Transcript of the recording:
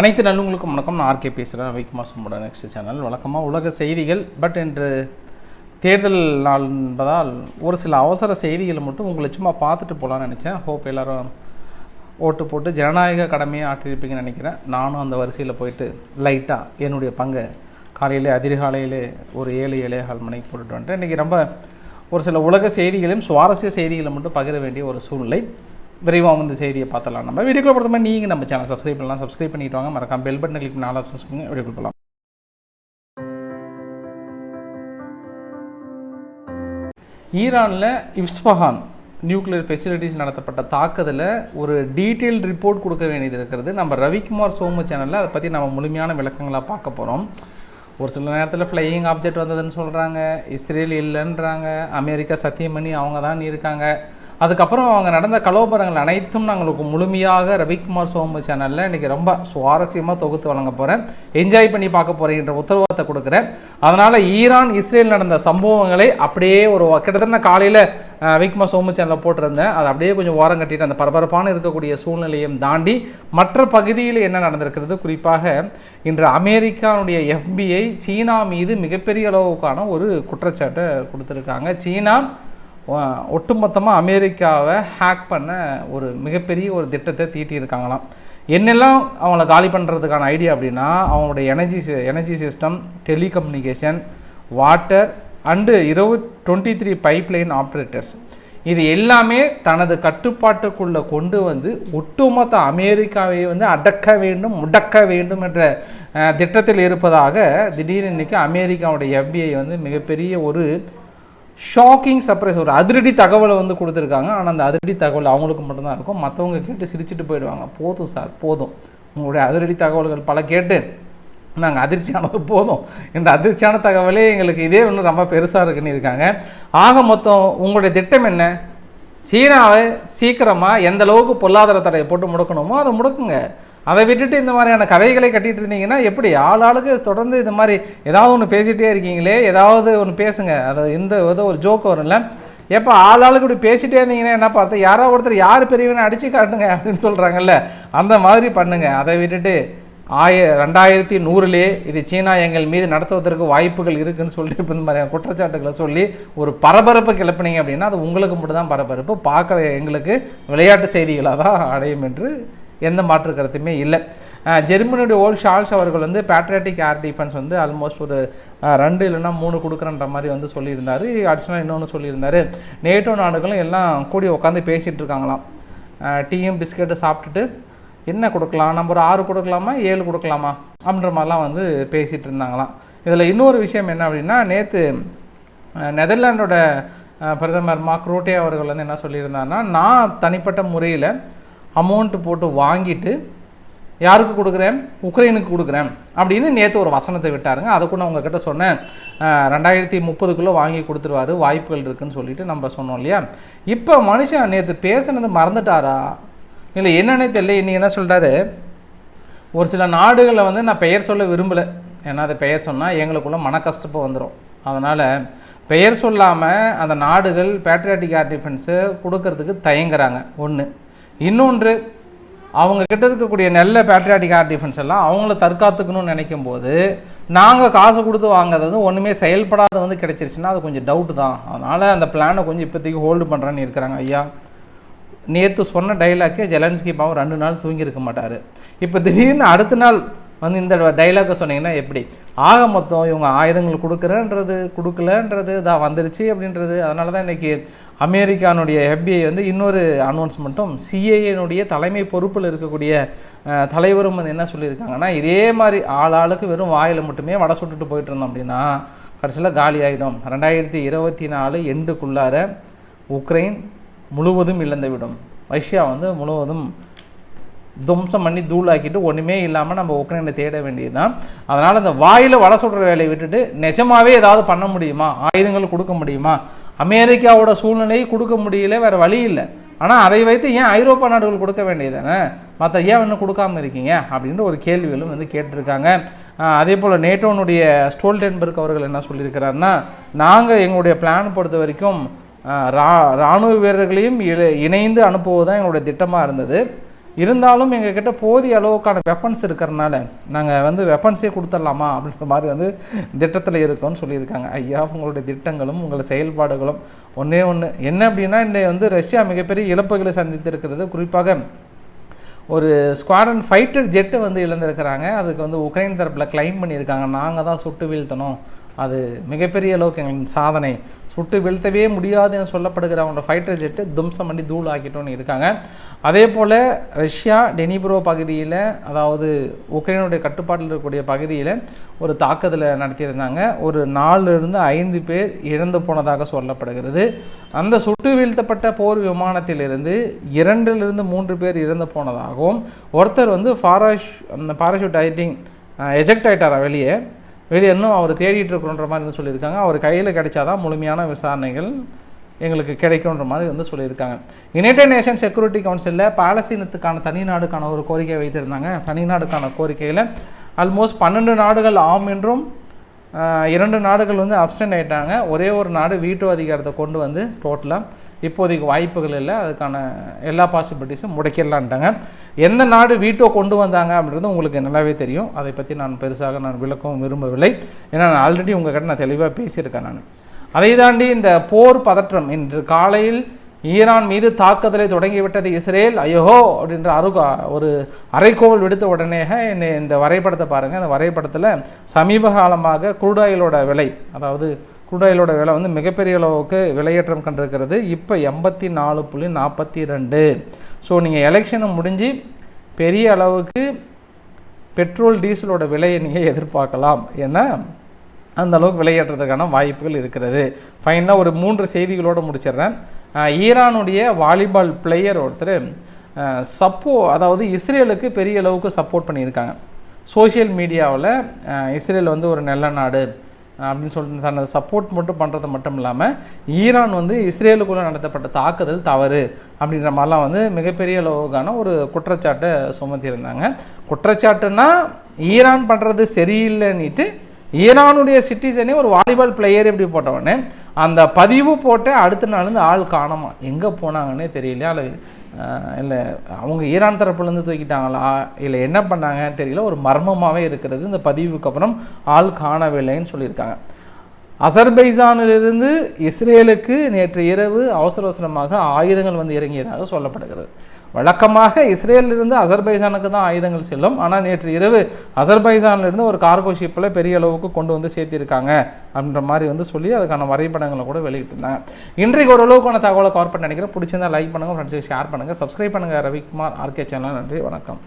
அனைத்து நல்லவங்களுக்கும் வணக்கம். நான் ஆர்கே பேசுகிறேன் வைக்குமா சும்மோட நெக்ஸ்ட் சேனல் வழக்கமாக உலக செய்திகள் பட் இன்று தேர்தல் நாள் என்பதால் ஒரு சில அவசர செய்திகளை மட்டும் உங்களை சும்மா பார்த்துட்டு போகலான்னு நினச்சேன். ஹோப் எல்லாரும் ஓட்டு போட்டு ஜனநாயக கடமையை ஆற்றியிருப்பீங்கன்னு நினைக்கிறேன். நானும் அந்த வரிசையில் போயிட்டு லைட்டாக என்னுடைய பங்கை காலையிலே அதிகாலையிலே ஒரு ஏழு ஏழே கால் மணிக்கு போட்டுட்டு வந்துட்டேன். இன்றைக்கி ரொம்ப ஒரு சில உலக செய்திகளையும் சுவாரஸ்ய செய்திகளை மட்டும் பகிர வேண்டிய ஒரு சூழ்நிலை. விரைவாக வந்து செய்தியை பார்த்தலாம் நம்ம வீடியோக்குள்ள பொறுத்த மாதிரி நீங்கள் நம்ம சேனல் சப்ஸ்கிரைப் பண்ணலாம். சப்ஸ்கிரைப் பண்ணிட்டு வாங்க. மறக்காம பெல் பட்டன் கிளிக் நாலு ஆப்ஷன்ஸ் பண்ணுங்க வீடியோக்குள்ள போகலாம் ஈரானில் இப்ஸ்பஹான் நியூக்ளியர் ஃபெசிலிட்டிஸ் நடத்தப்பட்ட தாக்குதலில் ஒரு டீட்டெயில் ரிப்போர்ட் கொடுக்க வேண்டியது இருக்கிறது. நம்ம ரவிக்குமார் சோமு சேனலில் அதை பற்றி நம்ம முழுமையான விளக்கங்களாக பார்க்க போகிறோம் ஒரு சில நேரத்தில் ஃப்ளையிங் ஆப்ஜெக்ட் வந்ததுன்னு சொல்கிறாங்க இஸ்ரேல் இல்லைன்றாங்க. அமெரிக்கா சத்தியம் பண்ணி அவங்க தான் இருக்காங்க. அதுக்கப்புறம் அவங்க நடந்த கலோபரங்கள் அனைத்தும் நாங்களுக்கு முழுமையாக ரவிக்குமார் சோமு சேனலில் இன்றைக்கி ரொம்ப சுவாரஸ்யமாக தொகுத்து வழங்க போகிறேன் என்ஜாய் பண்ணி பார்க்க போகிறேன்ற உத்தரவாதத்தை கொடுக்குறேன். அதனால் ஈரான் இஸ்ரேல் நடந்த சம்பவங்களை அப்படியே ஒரு கிட்டத்தட்ட காலையில் ரவிக்குமார் சோமு சேனலில் போட்டிருந்தேன். அதை அப்படியே கொஞ்சம் ஓரம் கட்டிட்டு அந்த பரபரப்பான இருக்கக்கூடிய சூழ்நிலையும் தாண்டி மற்ற பகுதியில் என்ன நடந்திருக்கிறது? குறிப்பாக இன்று அமெரிக்காவுடைய எஃபிஐ சீனா மீது மிகப்பெரிய அளவுக்கான ஒரு குற்றச்சாட்டை கொடுத்துருக்காங்க. சீனா ஒட்டுமொத்தமாக அமெரிக்காவை ஹேக் பண்ண ஒரு மிகப்பெரிய ஒரு திட்டத்தை தீட்டியிருக்காங்களாம். என்னெல்லாம் அவங்கள காலி பண்ணுறதுக்கான ஐடியா அப்படின்னா அவங்களுடைய energy energy system telecommunication water and இருபது டுவெண்ட்டி த்ரீ பைப்லைன் ஆப்ரேட்டர்ஸ் இது எல்லாமே தனது கட்டுப்பாட்டுக்குள்ளே கொண்டு வந்து ஒட்டுமொத்த அமெரிக்காவை வந்து அடக்க வேண்டும் முடக்க வேண்டும் என்ற திட்டத்தில் இருப்பதாக திடீர் இன்னைக்கு அமெரிக்காவுடைய எஃபிஐ வந்து மிகப்பெரிய ஒரு ஷாக்கிங் சர்ப்ரைஸ் ஒரு அதிரடி தகவலை வந்து கொடுத்துருக்காங்க. ஆனால் அந்த அதிரடி தகவல் அவங்களுக்கு மட்டும்தான் இருக்கும். மற்றவங்க கேட்டு சிரிச்சிட்டு போயிடுவாங்க. போதும் சார் போதும். உங்களுடைய அதிரடி தகவல்கள் பல கேட்டு நாங்கள் அதிர்ச்சியானது போதும். இந்த அதிர்ச்சியான தகவலே எங்களுக்கு இதே ஒன்று ரொம்ப பெருசாக இருக்குன்னு இருக்காங்க. ஆக மொத்தம் உங்களுடைய திட்டம் என்ன? சீனாவை சீக்கிரமாக எந்த அளவுக்கு பொருளாதார தடையை போட்டு முடக்கணுமோ அதை முடக்குங்க. அதை விட்டுட்டு இந்த மாதிரியான கதைகளை கட்டிட்டு இருந்தீங்கன்னா எப்படி? ஆள் ஆளுக்கு தொடர்ந்து இந்த மாதிரி ஏதாவது ஒன்று பேசிகிட்டே இருக்கீங்களே? ஏதாவது ஒன்று பேசுங்க. அது இந்த ஏதோ ஒரு ஜோக் வரும்ல எப்போ ஆள் ஆளுக்கு இப்படி பேசிட்டே இருந்தீங்கன்னா என்ன பார்த்தா? யாரோ ஒருத்தர் யார் பெரியவனை அடித்து காட்டுங்க அப்படின்னு சொல்கிறாங்கல்ல அந்த மாதிரி பண்ணுங்க. அதை விட்டுட்டு ஆய ரெண்டாயிரத்தி நூறுலே இது சீனா எங்கள் மீது நடத்துவதற்கு வாய்ப்புகள் இருக்குன்னு சொல்லிட்டு இப்போ இந்த மாதிரியான குற்றச்சாட்டுகளை சொல்லி ஒரு பரபரப்பு கிளப்பினீங்க அப்படின்னா அது உங்களுக்கு மட்டும்தான் பரபரப்பு. பார்க்குற எங்களுக்கு விளையாட்டு செய்திகளாக தான் அடையும் என்று எந்த மாற்று கருத்துமே இல்லை. ஜெர்மனியுடைய ஓல் ஷால்ஸ் அவர்கள் வந்து பேட்ரியாட்டிக் ஏர் டிஃபென்ஸ் வந்து ஆல்மோஸ்ட் ஒரு ரெண்டு இல்லைன்னா மூணு கொடுக்குறன்ற மாதிரி வந்து சொல்லியிருந்தாரு. அடிஷனலாக இன்னொன்று சொல்லியிருந்தார். நேட்டோ நாடுகளும் எல்லாம் கூடி உட்காந்து பேசிகிட்டு இருக்காங்களாம். டீயும் பிஸ்கெட்டு சாப்பிட்டுட்டு என்ன கொடுக்கலாம்? நம்ம ஒரு ஆறு கொடுக்கலாமா? ஏழு கொடுக்கலாமா? அப்படின்ற மாதிரிலாம் வந்து பேசிகிட்டு இருந்தாங்களாம். இதில் இன்னொரு விஷயம் என்ன அப்படின்னா நேற்று நெதர்லாண்டோட பிரதமர் மார்க் ரூட்டே அவர்கள் வந்து என்ன சொல்லியிருந்தாருன்னா நான் தனிப்பட்ட முறையில் அமௌண்ட்டு போட்டு வாங்கிட்டு யாருக்கு கொடுக்குறேன்? உக்ரைனுக்கு கொடுக்குறேன். அப்படின்னு நேற்று ஒரு வசனத்தை விட்டாருங்க. அதை கூட உங்ககிட்ட சொன்னேன். ரெண்டாயிரத்தி முப்பதுக்குள்ளே வாங்கி கொடுத்துருவாரு வாய்ப்புகள் இருக்குன்னு சொல்லிட்டு நம்ம சொன்னோம் இல்லையா? இப்போ மனுஷன் நேற்று பேசுனது மறந்துட்டாரா? இல்லை என்னன்னே தெரியல. இன்னைக்கு என்ன சொல்கிறாரு ஒரு சில நாடுகளில் வந்து நான் பெயர் சொல்ல விரும்பலை. ஏன்னா அது பெயர் சொன்னால் எங்களுக்குள்ள மனக்கஷ்டப்பு வந்துடும் அதனால் பெயர் சொல்லாமல் அந்த நாடுகள் பேட்ரியாட்டிக் ஆர் டிஃபென்ஸு கொடுக்கறதுக்கு தயங்குறாங்க. ஒன்று இன்னொன்று அவங்க கிட்ட இருக்கக்கூடிய நல்ல பேட்ரியாட்டிக் ஏர் டிஃபென்ஸ் எல்லாம் அவங்கள தற்காத்துக்கணும்னு நினைக்கும் போது நாங்கள் காசு கொடுத்து வாங்குறது வந்து ஒன்றுமே செயல்படாத வந்து கிடைச்சிருச்சுன்னா அது கொஞ்சம் டவுட்டு தான். அதனால் அந்த பிளானை கொஞ்சம் இப்போதைக்கு ஹோல்டு பண்ணுறேன்னு இருக்கிறாங்க ஐயா. நேற்று சொன்ன டைலாக்கே ஜெலன்ஸ்கி பாவம் ரெண்டு நாள் தூங்கியிருக்க மாட்டார். இப்போ திடீர்னு அடுத்த நாள் வந்து இந்த டைலாக்கை சொன்னீங்கன்னா எப்படி? ஆக மொத்தம் இவங்க ஆயுதங்கள் கொடுக்குறேன்றது கொடுக்கலன்றது தான் வந்துருச்சு அப்படின்றது. அதனால தான் இன்றைக்கி அமெரிக்கானுடைய எஃபிஐ வந்து இன்னொரு அனௌன்ஸ்மெண்ட்டும் சிஏஏனுடைய தலைமை பொறுப்பில் இருக்கக்கூடிய தலைவரும் வந்து என்ன சொல்லியிருக்காங்கன்னா இதே மாதிரி ஆள் ஆளுக்கு வெறும் வாயில் மட்டுமே வடை சுட்டுட்டு போயிட்டு இருந்தோம் அப்படின்னா கடைசியில் காலி ஆகிடும் ரெண்டாயிரத்தி இருபத்தி நாலு எண்டுக்குள்ளார உக்ரைன் முழுவதும் இழந்துவிடும். ரஷ்யா வந்து முழுவதும் துவம்சம் பண்ணி தூளாக்கிட்டு ஒன்றுமே இல்லாமல் நம்ம உக்ரைனை தேட வேண்டியது தான் அதனால் அந்த வாயில் வடை சுடுற வேலையை விட்டுட்டு நிஜமாவே ஏதாவது பண்ண முடியுமா? ஆயுதங்கள் கொடுக்க முடியுமா? அமெரிக்காவோட சூழ்நிலையை கொடுக்க முடியல வேறு வழி இல்லை. ஆனால் அதை வைத்து ஏன் ஐரோப்பா நாடுகள் கொடுக்க வேண்டியது தானே மற்ற ஏன் இன்னும் கொடுக்காம இருக்கீங்க? அப்படின்ற ஒரு கேள்விகளும் வந்து கேட்டிருக்காங்க. அதே போல் நேட்டோனுடைய ஸ்டோல்டன்பர்க் அவர்கள் என்ன சொல்லியிருக்கிறாருன்னா நாங்கள் எங்களுடைய பிளான் பொறுத்த வரைக்கும் ரா இராணுவ வீரர்களையும் இணைந்து அனுப்புவது தான் எங்களுடைய திட்டமாக இருந்தது. இருந்தாலும் எங்ககிட்ட போதிய அளவுக்கான வெப்பன்ஸ் இருக்கிறனால நாங்கள் வந்து வெப்பன்ஸே கொடுத்துடலாமா அப்படின்ற மாதிரி வந்து திட்டத்தில் இருக்கோம்னு சொல்லியிருக்காங்க. ஐயா உங்களுடைய திட்டங்களும் உங்கள் செயல்பாடுகளும் ஒன்றே ஒன்று என்ன அப்படின்னா இன்னைக்கு வந்து ரஷ்யா மிகப்பெரிய இழப்புகளை சந்தித்திருக்கிறது. குறிப்பாக ஒரு ஸ்குவாட்ரன் ஃபைட்டர் ஜெட்டு வந்து இழந்திருக்கிறாங்க. அதுக்கு வந்து உக்ரைன் தரப்பில் கிளைம் பண்ணியிருக்காங்க. நாங்கள் தான் சுட்டு வீழ்த்தணும். அது மிகப்பெரிய அளவுக்கு எங்களின் சாதனை. சுட்டு வீழ்த்தவே முடியாதுன்னு சொல்லப்படுகிற அவங்களோட ஃபைட்டர் ஜெட்டு தும்சம் பண்ணி தூள் ஆக்கிட்டோன்னு இருக்காங்க. அதே போல் ரஷ்யா டெனிப்ரோ பகுதியில் அதாவது உக்ரைனுடைய கட்டுப்பாட்டில் இருக்கக்கூடிய பகுதியில் ஒரு தாக்குதலை நடத்தியிருந்தாங்க. ஒரு நாலுலேருந்து ஐந்து பேர் இறந்து போனதாக சொல்லப்படுகிறது. அந்த சுட்டு வீழ்த்தப்பட்ட போர் விமானத்திலிருந்து இரண்டிலிருந்து மூன்று பேர் இறந்து போனதாகவும் ஒருத்தர் வந்து ஃபாராஷ் அந்த பாராஷூட் ஐட்டிங் எஜெக்ட் ஆகிட்டாரா வெளியே? வெளியே இன்னும் அவர் தேடிட்டு இருக்கிறோன்ற மாதிரி வந்து சொல்லியிருக்காங்க. அவர் கையில் கிடைச்சாதான் முழுமையான விசாரணைகள் எங்களுக்கு கிடைக்கும்ன்ற மாதிரி வந்து சொல்லியிருக்காங்க. யுனைடெட் நேஷன் செக்யூரிட்டி கவுன்சிலில் பாலஸ்தீனத்துக்கான தனி நாடுக்கான ஒரு கோரிக்கை வைத்திருந்தாங்க. தனி நாடுக்கான கோரிக்கையில் ஆல்மோஸ்ட் பன்னெண்டு நாடுகள் ஆம் என்றும் இரண்டு நாடுகள் வந்து அப்சண்ட் ஆயிட்டாங்க. ஒரே ஒரு நாடு வீட்டோ அதிகாரத்தை கொண்டு வந்து டோட்டலாக இப்போதைக்கு வாய்ப்புகள் இல்லை. அதுக்கான எல்லா பாசிபிலிட்டிஸும் முடக்கிடலான்ட்டாங்க. எந்த நாடு வீட்டோ கொண்டு வந்தாங்க அப்படின்றது உங்களுக்கு நல்லாவே தெரியும். அதை பற்றி நான் பெருசாக நான் விளக்கவும் விரும்பவில்லை. ஏன்னா நான் ஆல்ரெடி உங்கள் கிட்ட நான் தெளிவாக பேசியிருக்கேன் நான். அதை தாண்டி இந்த போர் பதற்றம் இன்று காலையில் ஈரான் மீது தாக்குதலை தொடங்கிவிட்டது இஸ்ரேல். ஐயோ! அப்படின்ற அருகா ஒரு அரைக்கோவல் விடுத்த உடனே என்னை இந்த வரைபடத்தை பாருங்கள் அந்த வரைபடத்தில் சமீப காலமாக குரூடாயிலோட விலை அதாவது குடையிலோட விலை வந்து மிகப்பெரிய அளவுக்கு விலையேற்றம் கண்டிருக்கிறது. இப்போ எண்பத்தி நாலு புள்ளி நாற்பத்தி ரெண்டு. ஸோ நீங்கள் எலெக்ஷனை முடிஞ்சு பெரிய அளவுக்கு பெட்ரோல் டீசலோட விலையை நீங்கள் எதிர்பார்க்கலாம். ஏன்னா அந்த அளவுக்கு விலையேற்றத்துக்கான வாய்ப்புகள் இருக்கிறது. ஃபைனலாக ஒரு மூன்று செய்திகளோடு முடிச்சிடுறேன். ஈரானுடைய வாலிபால் பிளேயர் ஒருத்தர் சப்போ அதாவது இஸ்ரேலுக்கு பெரிய அளவுக்கு சப்போர்ட் பண்ணியிருக்காங்க. சோஷியல் மீடியாவில் இஸ்ரேல் வந்து ஒரு நல்ல நாடு. அப்படின்னு சொல்லிட்டு தனது சப்போர்ட் மட்டும் பண்ணுறது மட்டும் இல்லாமல் ஈரான் வந்து இஸ்ரேலுக்குள்ளே நடத்தப்பட்ட தாக்குதல் தவறு அப்படின்ற மாதிரிலாம் வந்து மிகப்பெரிய அளவுக்கான ஒரு குற்றச்சாட்டை சுமத்தியிருந்தாங்க. குற்றச்சாட்டுன்னா ஈரான் பண்ணுறது சரியில்லைன்னுட்டு ஈரானுடைய சிட்டிசனே ஒரு வாலிபால் பிளேயர் எப்படி போட்டவொடனே அந்த பதிவு போட்டு அடுத்த நாள் வந்து ஆள் காணாமா எங்கே போனாங்கன்னே தெரியலையா? அல்ல இல்லை அவங்க ஈரான் தரப்புலேருந்து தூக்கிட்டாங்களா? இல்லை என்ன பண்ணாங்கன்னு தெரியல. ஒரு மர்மமாகவே இருக்கிறது. இந்த பதிவுக்கு அப்புறம் ஆள் காணவில்லைன்னு சொல்லியிருக்காங்க. அசர்பைசானிலிருந்து இஸ்ரேலுக்கு நேற்று இரவு அவசர அவசரமாக ஆயுதங்கள் வந்து இறங்கியதாக சொல்லப்படுகிறது. வழக்கமாக இஸ்ரேலிலிருந்து அசர்பைசானுக்கு தான் ஆயுதங்கள் செல்லும். ஆனால் நேற்று இரவு அசர்பைசானிலிருந்து ஒரு கார்கோ ஷிப்பில் பெரிய அளவுக்கு கொண்டு வந்து சேர்த்திருக்காங்க அப்படின்ற மாதிரி வந்து சொல்லி அதுக்கான வரைபடங்களை கூட வெளியிட்டிருந்தாங்க. இன்றைக்கு ஓரளவுக்கான தகவலை கவர் பண்ண நினைக்கிறேன். பிடிச்சிருந்தா லைக் பண்ணுங்கள் ஃப்ரெண்ட்ஸுக்கு ஷேர் பண்ணுங்கள் சப்ஸ்கிரைப் பண்ணுங்கள் ரவிக்குமார் ஆர்கே சேனல் நன்றி வணக்கம்.